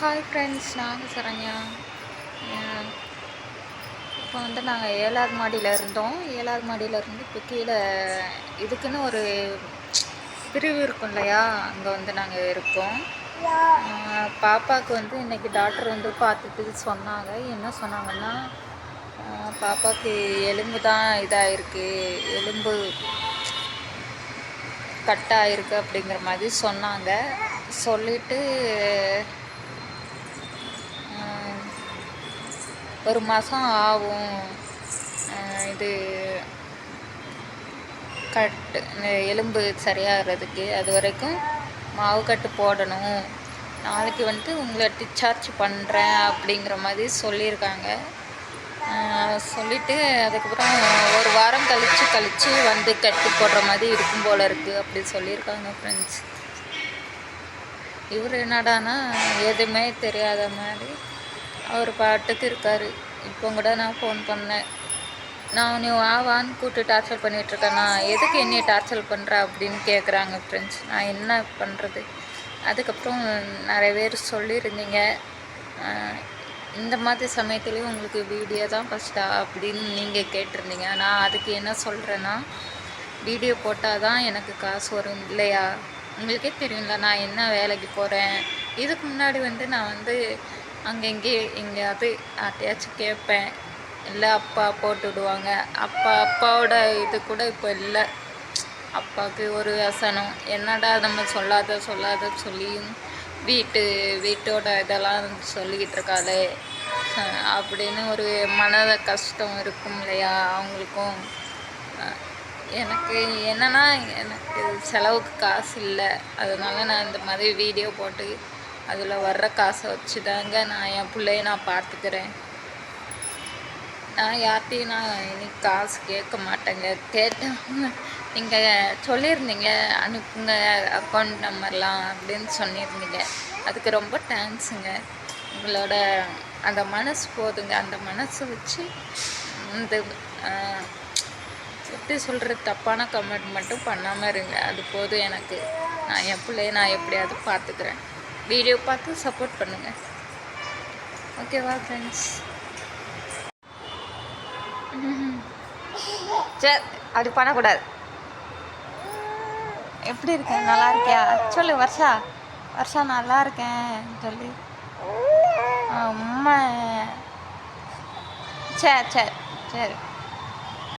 Hi friends நாங்கள் சரண்யா. இப்போ வந்து நாங்கள் ஏழாவது மாடியில் இருந்தோம். ஏழாவது மாடியில் இருந்து இப்போ கீழே இதுக்குன்னு ஒரு பிரிவு இருக்கும் இல்லையா? அங்கே வந்து நாங்கள் இருக்கோம். பாப்பாவுக்கு வந்து இன்றைக்கி டாக்டர் வந்து பார்த்துட்டு சொன்னாங்க. என்ன சொன்னாங்கன்னா பாப்பாவுக்கு எலும்பு தான் இதாகிருக்கு எலும்பு கட் ஆயிருக்கு அப்படிங்கிற மாதிரி சொன்னாங்க. சொல்லிட்டு ஒரு மாதம் ஆகும். இது கட்டு எலும்பு சரியாகிறதுக்கு அது வரைக்கும் மாவு கட்டு போடணும். நாளைக்கு வந்துட்டு உங்களை டிஸ்சார்ஜ் பண்ணுறேன் அப்படிங்கிற மாதிரி சொல்லியிருக்காங்க. சொல்லிவிட்டு அதுக்கப்புறம் ஒரு வாரம் கழித்து கழித்து வந்து கட்டு போடுற மாதிரி இருக்கும் போல இருக்குது அப்படி சொல்லியிருக்காங்க ஃப்ரெண்ட்ஸ் இவர் என்னடானா எதுவுமே தெரியாத மாதிரி அவர் பாட்டுக்கு இருக்கார். இப்போ கூட நான் ஃபோன் பண்ணேன். நான் நீ வா வான்னு கூப்பிட்டு டார்ச்சர் பண்ணிகிட்ருக்கேனா எதுக்கு என்னைய டார்ச்சர் பண்ணுற அப்படின்னு கேட்குறாங்க ஃப்ரெண்ட்ஸ் நான் என்ன பண்ணுறது அதுக்கப்புறம் நிறைய பேர் சொல்லியிருந்தீங்க. இந்த மாதிரி சமயத்துலேயும் உங்களுக்கு வீடியோ தான் ஃபஸ்ட்டா அப்படின்னு நீங்கள் கேட்டிருந்தீங்க. நான் அதுக்கு என்ன சொல்கிறேன்னா வீடியோ போட்டால் தான் எனக்கு காசு வரும் இல்லையா? உங்களுக்கே தெரியும்ல நான் என்ன வேலைக்கு போகிறேன் இதுக்கு முன்னாடி வந்து நான் வந்து அங்கங்கே எங்கேயாவது யார்ட்டையாச்சும் கேட்பேன் இல்லை அப்பா போட்டு விடுவாங்க. அப்பா அப்பாவோட இது கூட இப்போ இல்லை. அப்பாவுக்கு ஒரு வசனம். என்னடா நம்ம சொல்லாத சொல்லாத சொல்லியும் வீட்டு வீட்டோட இதெல்லாம் சொல்லிக்கிட்டு இருக்காளே. அப்படின்னு ஒரு மனத கஷ்டம் இருக்கும் இல்லையா? அவங்களுக்கும். எனக்கு என்னென்னா எனக்கு செலவுக்கு காசு இல்லை. அதனால நான் இந்த மாதிரி வீடியோ போட்டு அதில் வர்ற காசை வச்சு தாங்க நான் என் பிள்ளைய நான் பார்த்துக்கிறேன். நான் யார்கிட்டையும் நான் இனி காசு கேட்க மாட்டேங்க. கேட்டேன் நீங்கள் சொல்லியிருந்தீங்க அனுப்புங்க அக்கௌண்ட் நம்பர்லாம் அப்படின்னு சொல்லியிருந்தீங்க. அதுக்கு ரொம்ப தேங்க்ஸுங்க உங்களோட அந்த மனசு போதுங்க. அந்த மனசை வச்சு இந்த எப்படி சொல்கிறது தப்பான கமெண்ட் மட்டும் பண்ணாமல் இருங்க. அது போதும் எனக்கு. நான் என் பிள்ளைய நான் எப்படியாவது பார்த்துக்கிறேன். வீடியோ பார்த்து சப்போர்ட் பண்ணுங்கள் ஓகேவா ஃப்ரெண்ட்ஸ் சரி அப்படி பண்ணக்கூடாது எப்படி இருக்கேன்? நல்லா இருக்கியா? சொல்லு வர்ஷா. வர்ஷா நல்லா இருக்கேன் சொல்லி. அம்மா. சரி சரி சரி.